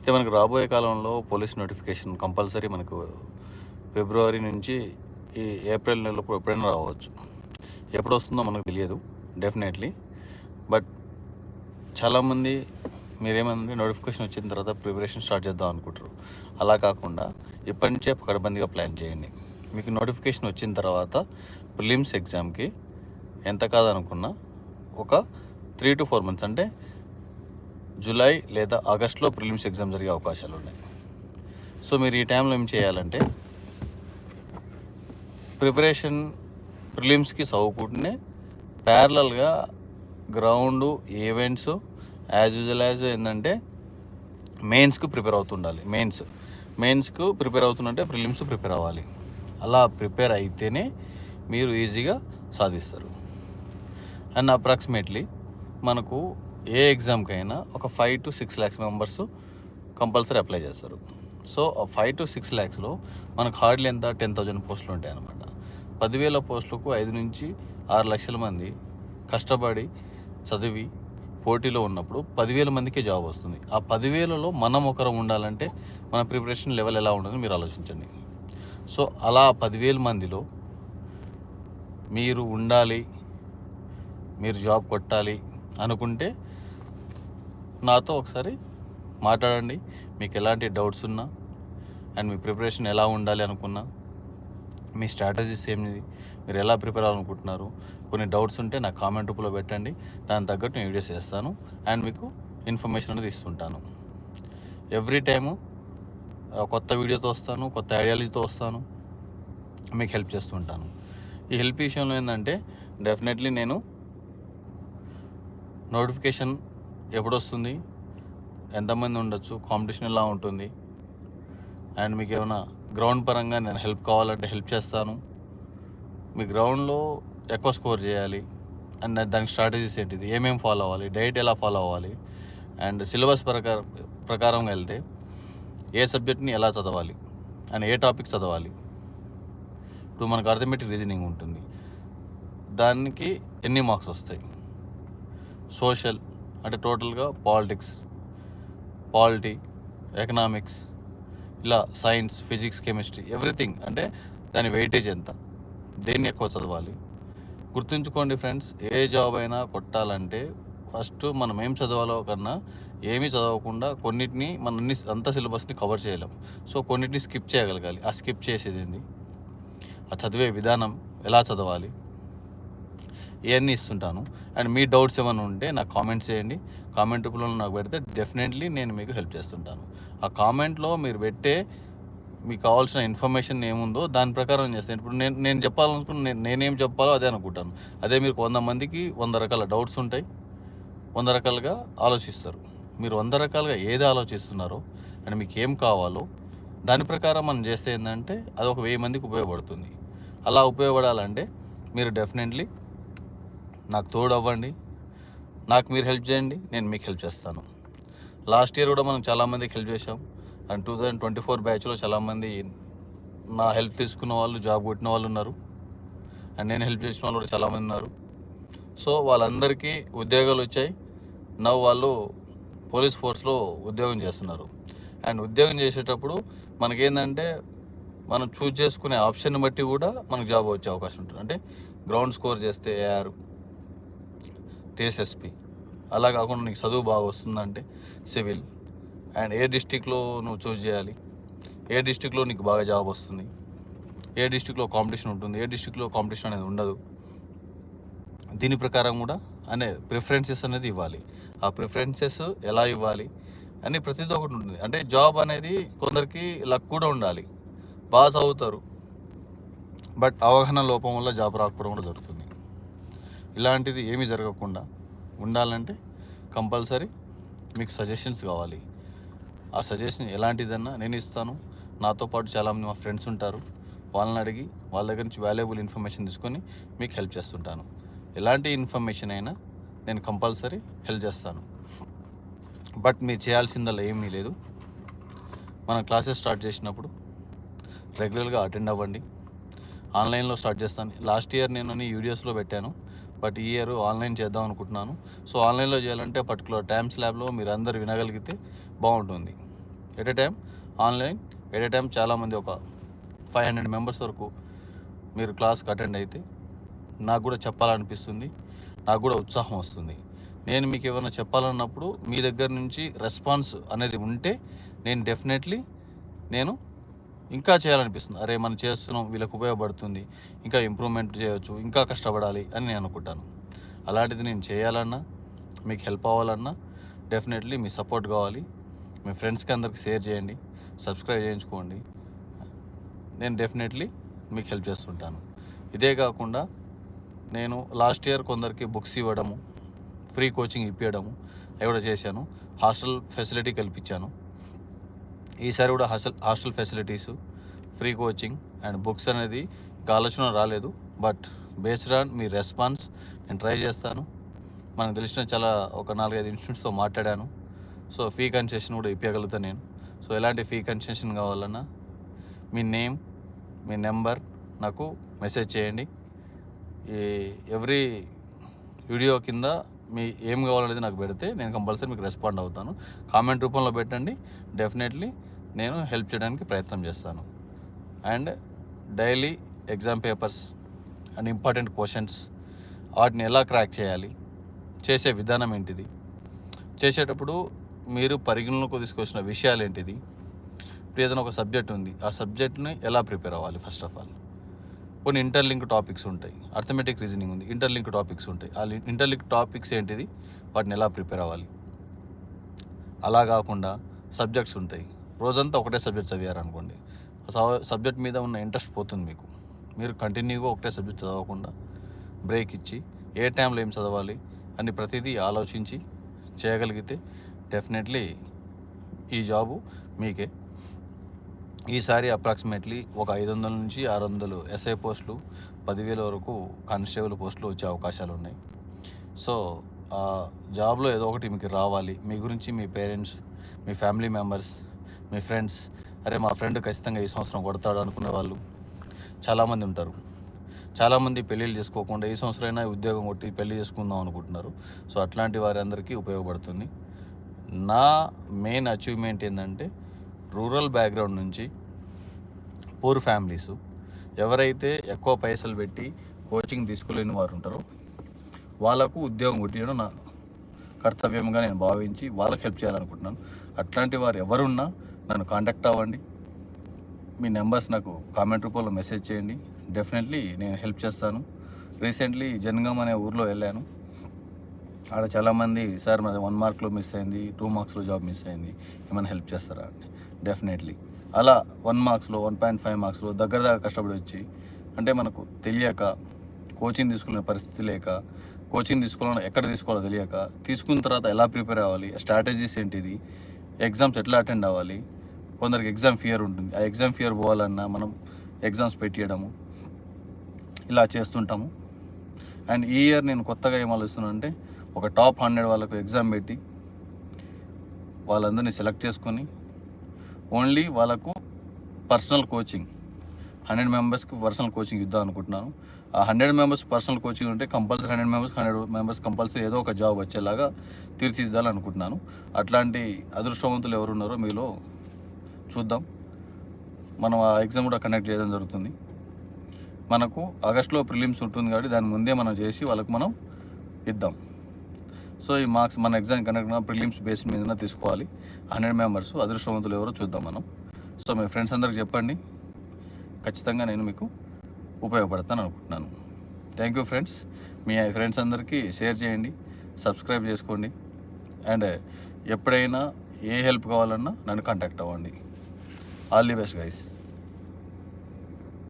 అయితే మనకు రాబోయే కాలంలో పోలీస్ నోటిఫికేషన్ కంపల్సరీ మనకు ఫిబ్రవరి నుంచి ఈ ఏప్రిల్ నెలలో ఎప్పుడైనా రావచ్చు. ఎప్పుడు వస్తుందో మనకు తెలియదు డెఫినెట్లీ బట్ చాలామంది మీరేమంటే నోటిఫికేషన్ వచ్చిన తర్వాత ప్రిపరేషన్ స్టార్ట్ చేద్దాం అనుకుంటారు. అలా కాకుండా ఇప్పటి నుంచే పకడ్బందీగా ప్లాన్ చేయండి. మీకు నోటిఫికేషన్ వచ్చిన తర్వాత ప్రిలిమ్స్ ఎగ్జామ్కి ఎంత కాదనుకున్నా ఒక త్రీ టు ఫోర్ మంత్స్ అంటే జూలై లేదా ఆగస్ట్లో ప్రిలిమ్స్ ఎగ్జామ్ జరిగే అవకాశాలు ఉన్నాయి. సో మీరు ఈ టైంలో ఏం చేయాలంటే ప్రిపరేషన్ ప్రిలిమ్స్కి చదువుకుంటూనే ప్యారలల్గా ground events as usual as ఏంటంటే మెయిన్స్కు ప్రిపేర్ అవుతుండాలి. మెయిన్స్ మెయిన్స్కు ప్రిపేర్ అవుతుందంటే ప్రిలిమ్స్ ప్రిపేర్ అవ్వాలి. అలా ప్రిపేర్ అయితేనే మీరు ఈజీగా సాధిస్తారు. అండ్ అప్రాక్సిమేట్లీ మనకు ఏ ఎగ్జామ్కైనా ఒక five to six lakhs members compulsory apply చేస్తారు. సో ఆ ఫైవ్ టు సిక్స్ ల్యాక్స్లో మనకు హార్డ్లీ ఎంత? టెన్ థౌజండ్ పోస్టులు ఉంటాయి అన్నమాట. పదివేల పోస్టులకు ఐదు నుంచి ఆరు లక్షల మంది కష్టపడి చదివి పోటీలో ఉన్నప్పుడు పదివేల మందికే జాబ్ వస్తుంది. ఆ పదివేలలో మనం ఒకరం ఉండాలంటే మన ప్రిపరేషన్ లెవెల్ ఎలా ఉంటుందని మీరు ఆలోచించండి. సో అలా పదివేల మందిలో మీరు ఉండాలి మీరు జాబ్ కొట్టాలి అనుకుంటే నాతో ఒకసారి మాట్లాడండి. మీకు ఎలాంటి డౌట్స్ ఉన్నా అండ్ మీ ప్రిపరేషన్ ఎలా ఉండాలి అనుకున్నా మీ స్ట్రాటజీస్ ఏమిది మీరు ఎలా ప్రిపేర్ అవ్వాలనుకుంటున్నారు కొన్ని డౌట్స్ ఉంటే నాకు కామెంట్ రూపంలో పెట్టండి. దాని తగ్గట్టు నేను వీడియోస్ చేస్తాను అండ్ మీకు ఇన్ఫర్మేషన్ అనేది ఇస్తుంటాను. ఎవ్రీ టైము కొత్త వీడియోతో వస్తాను కొత్త ఐడియాలజీతో వస్తాను మీకు హెల్ప్ చేస్తుంటాను. ఈ హెల్ప్ విషయంలో ఏంటంటే డెఫినెట్లీ నేను నోటిఫికేషన్ ఎప్పుడు వస్తుంది ఎంతమంది ఉండొచ్చు? కాంపిటీషన్ ఎలా ఉంటుంది? అండ్ మీకు ఏమైనా గ్రౌండ్ పరంగా నేను హెల్ప్ కావాలంటే హెల్ప్ చేస్తాను. మీ గ్రౌండ్లో ఎక్కువ స్కోర్ చేయాలి. అండ్ దానికి స్ట్రాటజీస్ ఏంటిది? ఏమేమి ఫాలో అవ్వాలి? డైట్ ఎలా ఫాలో అవ్వాలి? అండ్ సిలబస్ ప్రకారం ప్రకారంగా వెళ్తే ఏ సబ్జెక్ట్ని ఎలా చదవాలి? అండ్ ఏ టాపిక్ చదవాలి? ఇప్పుడు మనకు అర్థమెటిక్ రీజనింగ్ ఉంటుంది. దానికి ఎన్ని మార్క్స్ వస్తాయి? సోషల్ అంటే టోటల్గా పాలిటిక్స్ పాలిటీ ఎకనామిక్స్ ఇలా సైన్స్ ఫిజిక్స్ కెమిస్ట్రీ ఎవ్రీథింగ్ అంటే దాని వెయిటేజ్ ఎంత? దేన్ని ఎక్కువ చదవాలి? గుర్తుంచుకోండి ఫ్రెండ్స్ ఏ జాబ్ అయినా కొట్టాలంటే ఫస్ట్ మనం ఏం చదవాలో కన్నా ఏమీ చదవకుండా కొన్నిటిని మన అన్ని అంత సిలబస్ని కవర్ చేయలేం. సో కొన్నిటిని స్కిప్ చేయగలగాలి. ఆ స్కిప్ చేసేది ఏంది? ఆ చదివే విధానం ఎలా చదవాలి? ఇవన్నీ ఇస్తుంటాను. అండ్ మీ డౌట్స్ ఏమైనా ఉంటే నాకు కామెంట్స్ చేయండి. కామెంట్ రూపంలో నాకు పెడితే డెఫినెట్లీ నేను మీకు హెల్ప్ చేస్తుంటాను. ఆ కామెంట్లో మీరు పెట్టే మీకు కావాల్సిన ఇన్ఫర్మేషన్ ఏముందో దాని ప్రకారం చేస్తాను. ఇప్పుడు నేను నేను చెప్పాలనుకున్న నేను నేనేం చెప్పాలో అదే అనుకుంటాను. అదే మీరు వంద మందికి వంద రకాల డౌట్స్ ఉంటాయి. వంద రకాలుగా ఆలోచిస్తారు. మీరు వంద రకాలుగా ఏది ఆలోచిస్తున్నారో అండ్ మీకు ఏం కావాలో దాని ప్రకారం మనం చేస్తే ఏంటంటే అది ఒక వెయ్యి మందికి ఉపయోగపడుతుంది. అలా ఉపయోగపడాలంటే మీరు డెఫినెట్లీ నాకు తోడు అవ్వండి నాకు మీరు హెల్ప్ చేయండి నేను మీకు హెల్ప్ చేస్తాను. లాస్ట్ ఇయర్ కూడా మనం చాలామందికి హెల్ప్ చేశాం. And two thousand twenty four బ్యాచ్లో చాలామంది నా హెల్ప్ తీసుకున్న వాళ్ళు జాబ్ కొట్టిన వాళ్ళు ఉన్నారు. అండ్ నేను హెల్ప్ చేసిన వాళ్ళు కూడా చాలామంది ఉన్నారు. సో వాళ్ళందరికీ ఉద్యోగాలు వచ్చాయి. నవ్వు వాళ్ళు పోలీస్ ఫోర్స్లో ఉద్యోగం చేస్తున్నారు. అండ్ ఉద్యోగం చేసేటప్పుడు మనకేంటంటే మనం చూజ్ చేసుకునే ఆప్షన్ బట్టి కూడా మనకు జాబ్ వచ్చే అవకాశం ఉంటుంది. అంటే గ్రౌండ్ స్కోర్ చేస్తే ఏఆర్ టీఎస్ఎస్పి అలా కాకుండా నీకు చదువు బాగా వస్తుందంటే సివిల్. అండ్ ఏ డిస్టిక్లో నువ్వు చూస్ చేయాలి? ఏ డిస్టిక్లో నీకు బాగా జాబ్ వస్తుంది? ఏ డిస్టిక్లో కాంపిటీషన్ ఉంటుంది? ఏ డిస్టిక్లో కాంపిటీషన్ అనేది ఉండదు. దీని ప్రకారం కూడా అనే ప్రిఫరెన్సెస్ అనేది ఇవ్వాలి. ఆ ప్రిఫరెన్సెస్ ఎలా ఇవ్వాలి? అని ప్రతిదీ ఒకటి ఉంటుంది. అంటే జాబ్ అనేది కొందరికి లక్ కూడా ఉండాలి. బాగా చదువుతారు. బట్ అవగాహన లోపం వల్ల జాబ్ రాకపోవడం కూడా జరుగుతుంది. ఇలాంటిది ఏమీ జరగకుండా ఉండాలంటే కంపల్సరీ మీకు సజెషన్స్ కావాలి. ఆ సజెషన్ ఎలాంటిదన్నా నేను ఇస్తాను. నాతో పాటు చాలామంది మా ఫ్రెండ్స్ ఉంటారు. వాళ్ళని అడిగి వాళ్ళ దగ్గర నుంచి వాల్యుబుల్ ఇన్ఫర్మేషన్ తీసుకొని మీకు హెల్ప్ చేస్తుంటాను. ఎలాంటి ఇన్ఫర్మేషన్ అయినా నేను కంపల్సరీ హెల్ప్ చేస్తాను. బట్ మీరు చేయాల్సిందల్లా ఏమీ లేదు. మనం క్లాసెస్ స్టార్ట్ చేసినప్పుడు రెగ్యులర్గా అటెండ్ అవ్వండి. ఆన్లైన్లో స్టార్ట్ చేస్తాను. లాస్ట్ ఇయర్ నేను అన్ని వీడియోస్లో పెట్టాను. బట్ ఈ ఇయర్ ఆన్లైన్ చేద్దాం అనుకుంటున్నాను. సో ఆన్లైన్లో చేయాలంటే పర్టికులర్ టైమ్ స్లాబ్లో మీరు అందరు వినగలిగితే బాగుంటుంది. At a time online at a time చాలామంది ఒక ఫైవ్ హండ్రెడ్ మెంబర్స్ వరకు మీరు క్లాస్కి అటెండ్ అయితే నాకు కూడా చెప్పాలనిపిస్తుంది. నాకు కూడా ఉత్సాహం వస్తుంది. నేను మీకు ఏమైనా చెప్పాలన్నప్పుడు మీ దగ్గర నుంచి రెస్పాన్స్ అనేది ఉంటే నేను డెఫినెట్లీ నేను ఇంకా చేయాలనిపిస్తుంది. అరే మనం చేస్తున్నాం వీళ్ళకి ఉపయోగపడుతుంది ఇంకా ఇంప్రూవ్మెంట్ చేయవచ్చు ఇంకా కష్టపడాలి అని నేను అనుకుంటాను. అలాంటిది నేను చేయాలన్నా మీకు హెల్ప్ అవ్వాలన్నా డెఫినెట్లీ మీ సపోర్ట్ కావాలి. మీ ఫ్రెండ్స్కి అందరికి షేర్ చేయండి సబ్స్క్రైబ్ చేయించుకోండి. నేను డెఫినెట్లీ మీకు హెల్ప్ చేస్తుంటాను. ఇదే కాకుండా నేను లాస్ట్ ఇయర్ కొందరికి బుక్స్ ఇవ్వడము ఫ్రీ కోచింగ్ ఇప్పించడము అవి కూడా చేశాను. హాస్టల్ ఫెసిలిటీ కల్పించాను. ఈసారి కూడా hostel hostel facilities free coaching and books అనేది ఇంకా ఆలోచన రాలేదు. బట్ బేస్డ్ ఆన్ మీ రెస్పాన్స్ నేను ట్రై చేస్తాను. మనకు తెలిసిన చాలా ఒక నాలుగైదు ఇన్స్టిట్యూట్స్తో మాట్లాడాను. సో ఫీ కన్సెషన్ కూడా ఇప్పగలుగుతాను నేను. సో ఎలాంటి ఫీ కన్సెషన్ కావాలన్నా మీ నేమ్ మీ నెంబర్ నాకు మెసేజ్ చేయండి. ఈ ఎవ్రీ వీడియో కింద మీ ఏం కావాలనేది నాకు పెడితే నేను కంపల్సరీ మీకు రెస్పాండ్ అవుతాను. కామెంట్ రూపంలో పెట్టండి. డెఫినెట్లీ నేను హెల్ప్ చేయడానికి ప్రయత్నం చేస్తాను. And daily exam papers and important questions వాటిని ఎలా క్రాక్ చేయాలి చేసే విధానం ఏంటిది చేసేటప్పుడు మీరు పరిగణలోకి తీసుకొచ్చిన విషయాలు ఏంటిది ఇప్పుడు ఏదైనా ఒక సబ్జెక్ట్ ఉంది ఆ సబ్జెక్ట్ని ఎలా ప్రిపేర్ అవ్వాలి ఫస్ట్ ఆఫ్ ఆల్ కొన్ని ఇంటర్లింక్ టాపిక్స్ ఉంటాయి అర్థమెటిక్ రీజనింగ్ ఉంది ఇంటర్లింక్ టాపిక్స్ ఉంటాయి ఆ ఇంటర్లింక్ టాపిక్స్ ఏంటిది వాటిని ఎలా ప్రిపేర్ అవ్వాలి? అలా కాకుండా సబ్జెక్ట్స్ ఉంటాయి రోజంతా ఒకటే సబ్జెక్ట్ చదివారనుకోండి. సబ్జెక్ట్ మీద ఉన్న ఇంట్రెస్ట్ పోతుంది మీకు. మీరు కంటిన్యూగా ఒకటే సబ్జెక్ట్ చదవకుండా బ్రేక్ ఇచ్చి ఏ టైంలో ఏం చదవాలి అని ప్రతిదీ ఆలోచించి చేయగలిగితే డెఫినెట్లీ ఈ జాబు మీకే. ఈసారి అప్రాక్సిమేట్లీ ఒక ఐదు వందల నుంచి ఆరు వందలు ఎస్ఐ పోస్టులు పదివేల వరకు కానిస్టేబుల్ పోస్టులు వచ్చే అవకాశాలు ఉన్నాయి. సో ఆ జాబ్లో ఏదో ఒకటి మీకు రావాలి. మీ గురించి మీ పేరెంట్స్ మీ ఫ్యామిలీ మెంబర్స్ మీ ఫ్రెండ్స్ అరే మా ఫ్రెండ్ ఖచ్చితంగా ఈ సంవత్సరం కొడతాడు అనుకునే వాళ్ళు చాలామంది ఉంటారు. చాలామంది పెళ్ళిళ్ళు చేసుకోకుండా ఈ సంవత్సరం అయినా ఉద్యోగం కొట్టి పెళ్ళి చేసుకుందాం అనుకుంటున్నారు. సో అట్లాంటి వారి అందరికీ ఉపయోగపడుతుంది. నా మెయిన్ అచీవ్మెంట్ ఏంటంటే రూరల్ బ్యాక్గ్రౌండ్ నుంచి పూర్ ఫ్యామిలీస్. ఎవరైతే ఎక్కువ పైసలు పెట్టి కోచింగ్ తీసుకోలేని వారు ఉంటారో వాళ్ళకు ఉద్యోగం కొట్టడం నా కర్తవ్యంగా నేను భావించి వాళ్ళకి హెల్ప్ చేయాలనుకుంటున్నాను. అట్లాంటి వారు ఎవరున్నా నన్ను కాంటాక్ట్ అవ్వండి. మీ నెంబర్స్ నాకు కామెంట్ రూపంలో మెసేజ్ చేయండి. డెఫినెట్లీ నేను హెల్ప్ చేస్తాను. రీసెంట్లీ జనగం అనే ఊర్లో వెళ్ళాను. ఆడ చాలామంది సార్ మరి వన్ మార్క్లో మిస్ అయింది టూ మార్క్స్లో జాబ్ మిస్ అయింది ఏమైనా హెల్ప్ చేస్తారా? అని డెఫినెట్లీ అలా వన్ మార్క్స్లో వన్ పాయింట్ ఫైవ్ మార్క్స్లో దగ్గర దగ్గర కష్టపడి వచ్చి అంటే మనకు తెలియక కోచింగ్ తీసుకునే పరిస్థితి లేక కోచింగ్ తీసుకోవాలని ఎక్కడ తీసుకోవాలో తెలియక తీసుకున్న తర్వాత ఎలా ప్రిపేర్ అవ్వాలి స్ట్రాటజీస్ ఏంటిది ఎగ్జామ్స్ ఎట్లా అటెండ్ అవ్వాలి కొందరికి ఎగ్జామ్ ఫియర్ ఉంటుంది. ఆ ఎగ్జామ్ ఫియర్ పోవాలన్నా మనం ఎగ్జామ్స్ పెట్టియడము ఇలా చేస్తుంటాము. అండ్ ఈ ఇయర్ నేను కొత్తగా ఏం ఆలోచిస్తున్నాను అంటే ఒక టాప్ హండ్రెడ్ వాళ్ళకు ఎగ్జామ్ పెట్టి వాళ్ళందరినీ సెలెక్ట్ చేసుకొని ఓన్లీ వాళ్ళకు పర్సనల్ కోచింగ్ హండ్రెడ్ మెంబర్స్కి పర్సనల్ కోచింగ్ ఇద్దాం అనుకుంటున్నాను. ఆ హండ్రెడ్ మెంబర్స్ పర్సనల్ కోచింగ్ ఉంటే compulsory hundred members hundred members compulsory ఏదో ఒక జాబ్ వచ్చేలాగా తీర్చిదిద్దాలనుకుంటున్నాను. అట్లాంటి అదృష్టవంతులు ఎవరున్నారో మీలో చూద్దాం. మనం ఆ ఎగ్జామ్ కూడా కండక్ట్ చేయడం జరుగుతుంది. మనకు ఆగస్టులో ప్రిలిమ్స్ ఉంటుంది కాబట్టి దాని ముందే మనం చేసి వాళ్ళకి మనం ఇద్దాం. సో ఈ మార్క్స్ మన ఎగ్జామ్ కండక్ట్ ప్రిలిమ్స్ బేస్ మీద తీసుకోవాలి. హండ్రెడ్ మెంబర్స్ అదృష్టవంతులు ఎవరో చూద్దాం మనం. సో మీ ఫ్రెండ్స్ అందరికి చెప్పండి. ఖచ్చితంగా నేను మీకు ఉపయోగపడతాను అనుకుంటున్నాను. Thank you friends. Me friends అందరికీ షేర్ చేయండి సబ్స్క్రైబ్ చేసుకోండి. అండ్ ఎప్పుడైనా ఏ హెల్ప్ కావాలన్నా నన్ను కాంటాక్ట్ అవ్వండి. All the best guys